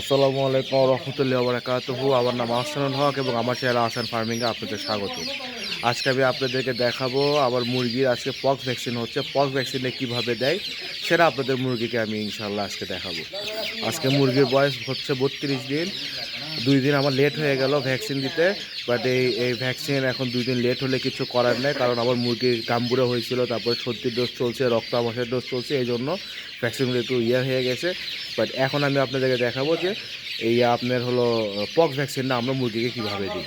আসসালামু আলাইকুম রহমতুল্লাহ বারাকাতুহু। আমার নাম আহসানুল হক এবং আমার চ্যানেল আহসান ফার্মিংয়ে আপনাদের স্বাগত। আজকে আমি আপনাদেরকে দেখাবো আমার মুরগির আজকে পক্স ভ্যাকসিন হচ্ছে। পক্স ভ্যাকসিনে কীভাবে দেয় সেটা আপনাদের মুরগিকে আমি ইনশাল্লাহ আজকে দেখাবো। আজকে মুরগির বয়স হচ্ছে বত্রিশ দিন। দুই দিন আমার লেট হয়ে গেল ভ্যাকসিন দিতে বাট এই এই ভ্যাকসিন এখন দুই দিন লেট হলে কিছু করার নেই, কারণ আমার মুরগির গাম্বুরে হয়েছিল, তারপরে সর্দির ডোজ চলছে রক্ত আমাশের ডোজ চলছে, এই জন্য ভ্যাকসিনগুলো একটু ইয়ে হয়ে গেছে। বাট এখন আমি আপনাদেরকে দেখাবো যে এই আপনার হলো পক্স ভ্যাকসিনটা আমরা মুরগিকে কীভাবে দিই।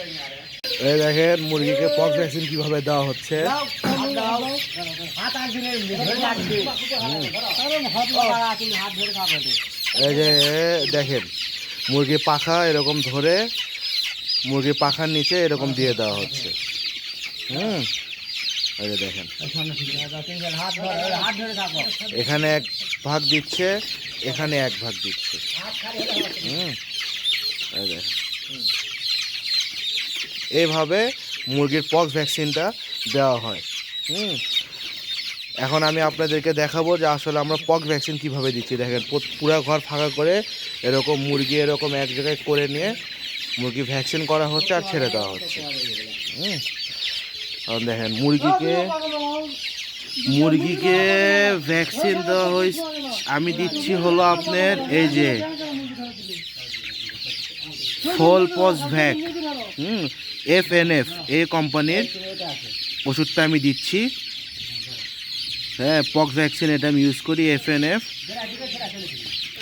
এই দেখেন, মুরগিকে পক্স ভ্যাকসিন কীভাবে দেওয়া হচ্ছে। এই যে, দেখেন মুরগি পাখা এরকম ধরে মুরগি পাখার নিচে এরকম দিয়ে দেওয়া হচ্ছে। হুম? দেখেন। এখানে এক ভাগ দিচ্ছে, এখানে এক ভাগ দিচ্ছে। হুম? এইভাবে মুরগির পক্স ভ্যাকসিনটা দেওয়া হয়। হুম? এখন আমি আপনাদেরকে দেখাবো যে আসলে আমরা পক ভ্যাকসিন কীভাবে দিচ্ছি। দেখেন পুরা ঘর ফাঁকা করে এরকম মুরগি এরকম এক জায়গায় করে নিয়ে মুরগি ভ্যাকসিন করা হচ্ছে আর ছেড়ে দেওয়া হচ্ছে। হুম? দেখেন, মুরগিকে মুরগিকে ভ্যাকসিন দেওয়া হয়েছে। আমি দিচ্ছি হলো আপনার এই যে ফল পজ ভ্যাক হুম? এফ এন এফ এই কোম্পানির ওষুধটা আমি দিচ্ছি। হ্যাঁ পক্স ভ্যাকসিন এটা আমি ইউজ করি এফ এন এফ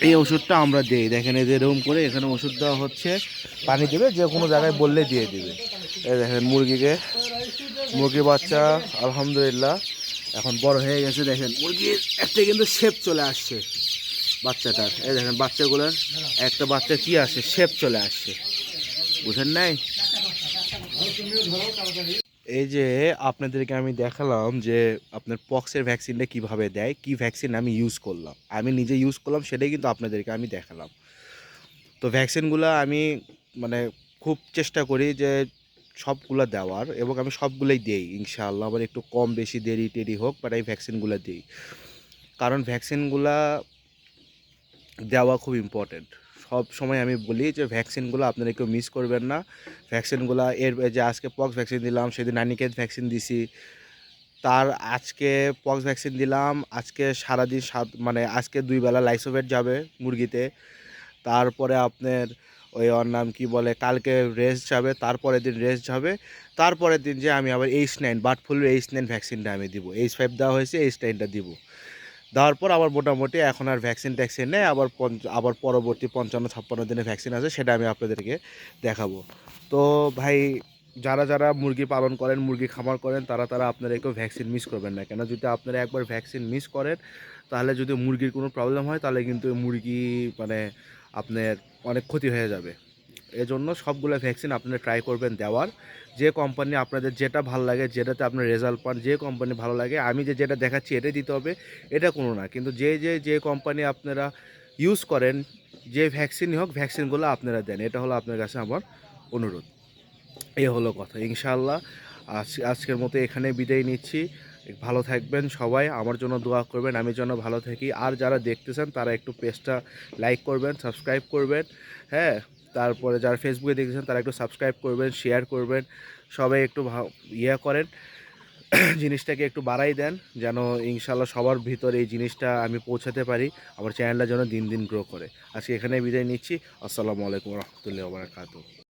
এই ওষুধটা আমরা দিই। দেখেন যে এরকম করে এখানে ওষুধ দেওয়া হচ্ছে। পানি দেবে, যে কোনো জায়গায় বললে দিয়ে দিবে। দেখেন, মুরগিকে, মুরগির বাচ্চা, আলহামদুলিল্লাহ। এখন বড় হয়ে গেছে, দেখেন, মুরগির একটা কিন্তু শেপ চলে আসছে বাচ্চাটার। এই দেখেন, বাচ্চাগুলোর একটা বাচ্চা কি আসে? শেপ চলে আসছে। বুঝেন নাই? এই যে আপনাদেরকে আমি দেখালাম যে আপনার পক্সের ভ্যাকসিনটা কীভাবে দেয়, কি ভ্যাকসিন আমি ইউজ করলাম। আমি নিজে ইউজ করলাম, সেটাই কিন্তু আপনাদেরকে আমি দেখালাম। তো ভ্যাকসিনগুলো আমি মানে খুব চেষ্টা করি যে সবগুলো দেওয়ার এবং আমি সবগুলোই দিই, ইনশাআল্লাহ। আবার একটু কম বেশি দেরি টেরি হোক বাট এই ভ্যাকসিনগুলো দিই। কারণ ভ্যাকসিনগুলা দেওয়া খুব ইম্পর্টেন্ট সব সময় আমি বলি যে ভ্যাকসিনগুলো আপনারা কেউ মিস করবেন না। ভ্যাকসিনগুলো এর যে আজকে পক্স ভ্যাকসিন দিলাম, সেদিন নানিকেত ভ্যাকসিন দিছি। তার আজকে পক্স ভ্যাকসিন দিলাম, আজকে সারাদিন সাত মানে আজকে দুই বেলা লাইসোভেট যাবে মুরগিতে। তারপরে আপনার ওই ওর নাম কি বলে, কালকে রেস্ট যাবে, তারপরের দিন রেস্ট যাবে। তারপরের দিন যে আমি আবার এইচ নাইন বার্ড ফ্লুর এইচ নাইন ভ্যাকসিনটা আমি দিব। এইচ ফাইভ দেওয়া হয়েছে এইচ নাইনটা দিব। দেওয়ার পর আবার মোটামুটি এখন আর ভ্যাকসিন ট্যাকসিন নেই, আবার আবার পরবর্তী পঞ্চান্ন ছাপ্পান্ন দিনে ভ্যাকসিন আছে, সেটা আমি আপনাদেরকে দেখাবো। তো ভাই, যারা যারা মুরগি পালন করেন, মুরগি খামার করেন, তারা তারা আপনারা কেউ ভ্যাকসিন মিস করবেন না। কেন যদি আপনারা একবার ভ্যাকসিন মিস করেন, তাহলে যদি মুরগির কোনো প্রবলেম হয়, তাহলে কিন্তু মুরগি মানে আপনার অনেক ক্ষতি হয়ে যাবে। এজন্য সবগুলো ভ্যাকসিন আপনারা ট্রাই করবেন দেওয়ার। যে কোম্পানি আপনাদের যেটা ভালো লাগে, যেটাতে আপনার রেজাল্ট পান, যে কোম্পানি ভালো লাগে, আমি যে যেটা দেখাচ্ছি এটাই দিতে হবে, এটা কোনো না। কিন্তু যে যে যে কোম্পানি আপনারা ইউজ করেন, যে ভ্যাকসিনই হোক ভ্যাকসিনগুলো আপনারা দেন। এটা হলো আপনার কাছে আমার অনুরোধ। এই হলো কথা। ইনশাআল্লাহ, আজ, আজকের মতো এখানে বিদায় নিচ্ছি। ভালো থাকবেন সবাই, আমার জন্য দোয়া করবেন, আমি যেন ভালো থাকি। আর যারা দেখতেছেন, তারা একটু পেজটা লাইক করবেন সাবস্ক্রাইব করবেন হ্যাঁ? তারপরে যারা ফেসবুকে দেখেছেন, তারা একটু সাবস্ক্রাইব করবেন শেয়ার করবেন। সবাই একটু ইয়ে করেন, জিনিসটাকে একটু বাড়াই দেন, যেন ইনশাল্লাহ সবার ভিতরে এই জিনিসটা আমি পৌঁছাতে পারি, আমার চ্যানেলটা যেন দিন দিন গ্রো করে। আজকে এখানে বিদায় নিচ্ছি। আসসালামু আলাইকুম রহমতুল্লাহ বারাকাতু